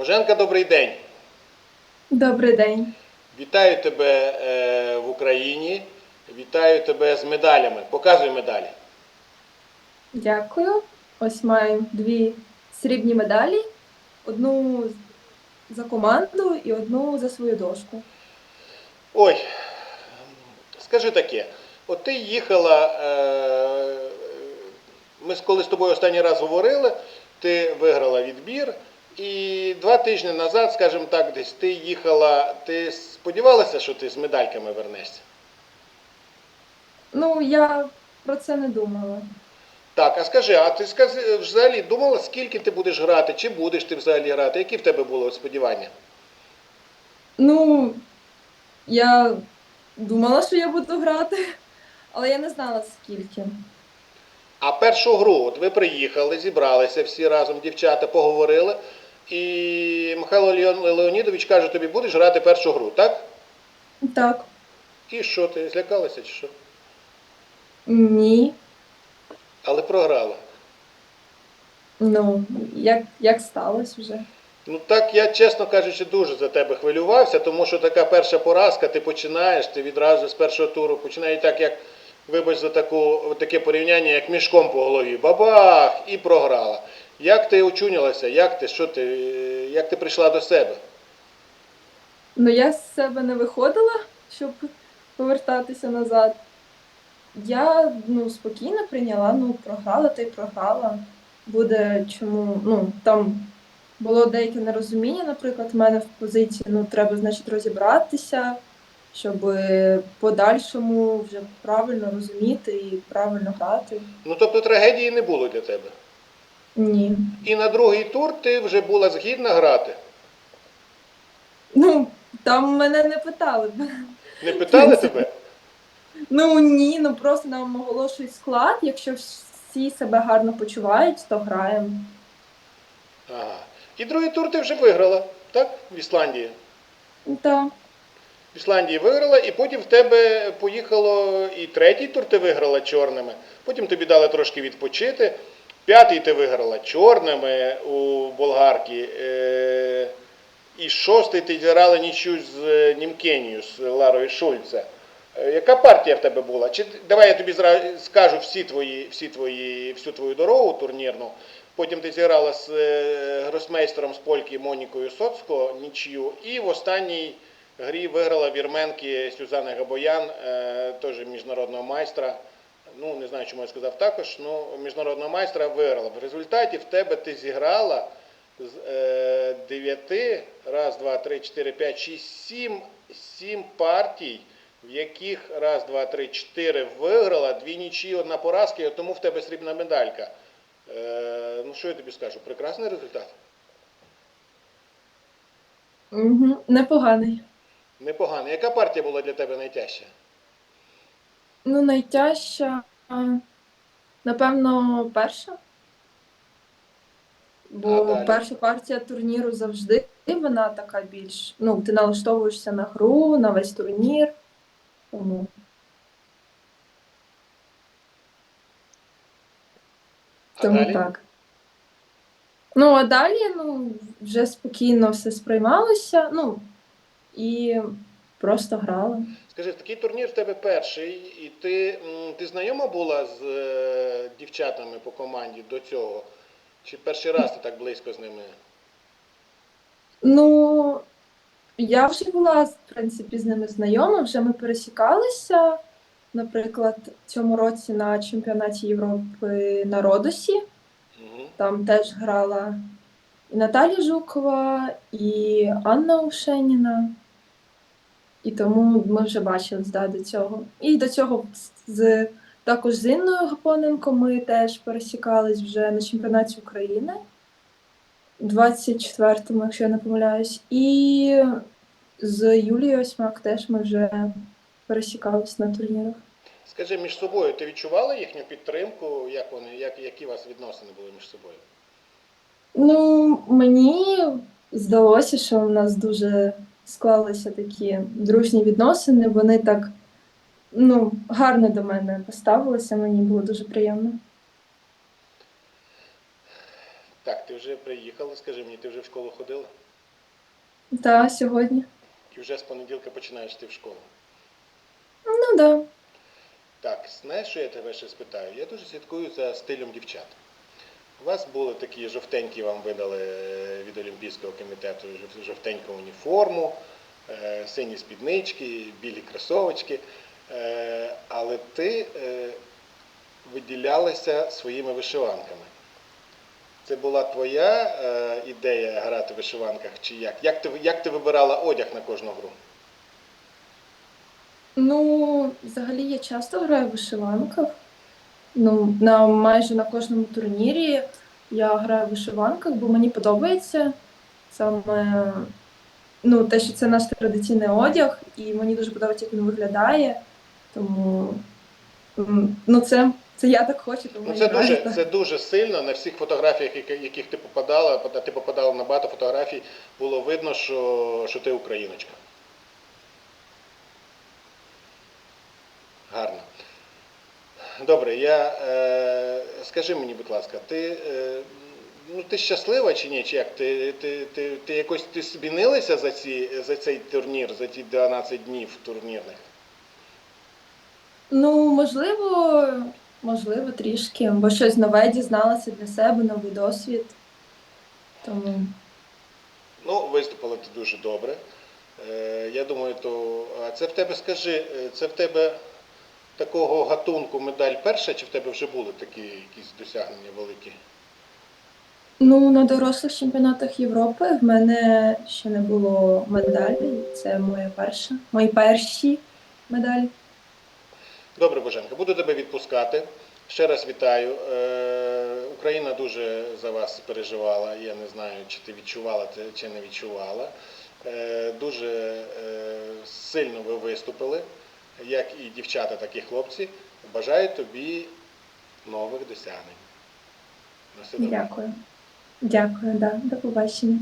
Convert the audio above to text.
Боженка, добрий день. Добрий день. Вітаю тебе е, в Україні. Вітаю тебе з медалями. Показуй медалі. Дякую. Ось маємо дві срібні медалі: одну за команду і одну за свою дошку. Ой, скажи таке. От ти їхала. Е, ми коли з тобою останній раз говорили, ти виграла відбір. І два тижні назад, скажімо так, десь ти їхала. Ти сподівалася, що ти з медальками вернешся? Ну, я про це не думала. Так, а скажи, а ти скажи, взагалі думала, скільки ти будеш грати, чи будеш ти взагалі грати? Які в тебе були сподівання? Ну, я думала, що я буду грати, але я не знала скільки. А першу гру, от ви приїхали, зібралися всі разом, дівчата поговорили, і Михайло Леон- Леонідович каже, тобі будеш грати першу гру, так? Так, І що, ти злякалася чи що? ні. Але програла. Ну, як, як сталося вже. Ну так я, чесно кажучи, дуже за тебе хвилювався, тому що така перша поразка, ти починаєш, ти відразу з першого туру починає так, як, вибач за таку, таке порівняння, як мішком по голові. Бабах! І програла. Як ти очунялася? Як ти, що ти, як ти прийшла до себе? Ну, я з себе не виходила, щоб повертатися назад. Я ну, спокійно прийняла, ну, програла та й програла. Буде чому. Ну, там було деяке нерозуміння, наприклад, в мене в позиції, ну, треба, значить, розібратися, щоб в подальшому вже правильно розуміти і правильно грати. Ну тобто трагедії не було для тебе. Ні. І на другий тур ти вже була згідна грати. Ну, там мене не питали. Не питали тебе? Ну ні, ну просто нам оголошують склад. Якщо всі себе гарно почувають, то граємо. Ага. І другий тур ти вже виграла, так? В Ісландії. Так. Ісландії виграла, і потім в тебе поїхало і третій тур ти виграла чорними. Потім тобі дали трошки відпочити. П'ятий ти виграла чорними у болгарки. Е- і шостий ти зіграла нічю з е, Німкенію, з Ларою Шульце. Е, Яка партія в тебе була? Чи давай я тобі скажу всі твої, всі твої, всю твою дорогу турнірну. Потім ти зіграла з гросмейстером з Польки Монікою Соцко нічию. І в останній грі виграла вірменки Сюзанна Габоян, е, теж міжнародного майстра. Ну, не знаю, чому я сказав також, ну, міжнародного майстра виграла. В результаті в тебе ти зіграла з е, 9, раз, два, три, чотири, п'ять, шість, сім, сім партій, в яких раз, два, три, чотири виграла, дві нічі, одна поразка, і тому в тебе срібна медалька. Е, ну, що я тобі скажу? Прекрасний результат. Угу. Непоганий. Непоганий. Яка партія була для тебе найтяжча? Ну, найтяжча, напевно, перша. Бо А перша партія турніру завжди вона така більш. Ну, ти налаштовуєшся на гру, на весь турнір. Тому А Тому далі? так. Ну, а далі ну, вже спокійно все сприймалося, ну, і просто грала. Скажи, такий турнір в тебе перший, і ти, ти знайома була з е, дівчатами по команді до цього? Чи перший раз ти так близько з ними? Ну, я вже була, в принципі, з ними знайома, вже ми пересікалися, наприклад, цьому році на чемпіонаті Європи на Родосі. Угу. Там теж грала і Наталя Жукова, і Анна Ушеніна. І тому ми вже бачились да, до цього. І до цього з, також з Інною Гапоненко ми теж пересікались вже на чемпіонаті України. 24-му, якщо я не помиляюсь. І з Юлією Осьмак теж ми вже пересікались на турнірах. Скажи, між собою ти відчувала їхню підтримку? Як вони, як, які у вас відносини були між собою? Ну, мені здалося, що у нас дуже склалися такі дружні відносини. Вони так ну, гарно до мене поставилися, мені було дуже приємно. Так, ти вже приїхала, скажи мені, ти вже в школу ходила? Та сьогодні. І вже з понеділка починаєш ти в школу. Ну да. Так, знаєш, що я тебе ще спитаю? Я дуже слідкую за стилем дівчат. У вас були такі жовтенькі, вам видали е, від Олімпійського комітету жовтеньку уніформу, е, сині спіднички, білі кросовочки. Е, Але ти виділялася своїми вишиванками. Це була твоя ідея грати в вишиванках чи як? Як ти, як ти вибирала одяг на кожну гру? Ну, взагалі я часто граю в вишиванках. Ну, на майже на кожному турнірі я граю в вишиванках, бо мені подобається саме ну, те, що це наш традиційний одяг, і мені дуже подобається, як він виглядає. Тому ну, це, це я так хочу, тому Ну, це дуже, так. це дуже сильно. На всіх фотографіях, які- яких ти попадала, ти попадала на багато фотографій, було видно, що, що ти україночка. Гарно. Добре, я, е, скажи мені, будь ласка, ти, е, ну, ти щаслива чи ні? Чи як? Ти, ти, ти, ти якось ти змінилася за, ці, за цей турнір, за ті 12 днів турнірних? Ну, можливо, можливо, трішки, бо щось нове дізналася для себе, новий досвід. Тому Ну, виступила ти дуже добре. Е, я думаю, то. А це в тебе скажи, е, це в тебе такого гатунку медаль перша, чи в тебе вже були такі якісь досягнення великі? Ну, на дорослих чемпіонатах Європи в мене ще не було медалі. Це моя перша, мої перші медалі. Добре, Боженка, буду тебе відпускати. Ще раз вітаю. Е, Україна дуже за вас переживала. Я не знаю, чи ти відчувала чи не відчувала. Е, дуже е, сильно ви виступили, як і дівчата, так і хлопці. Бажаю тобі нових досягнень. Дякую. Дякую, да. До побачення.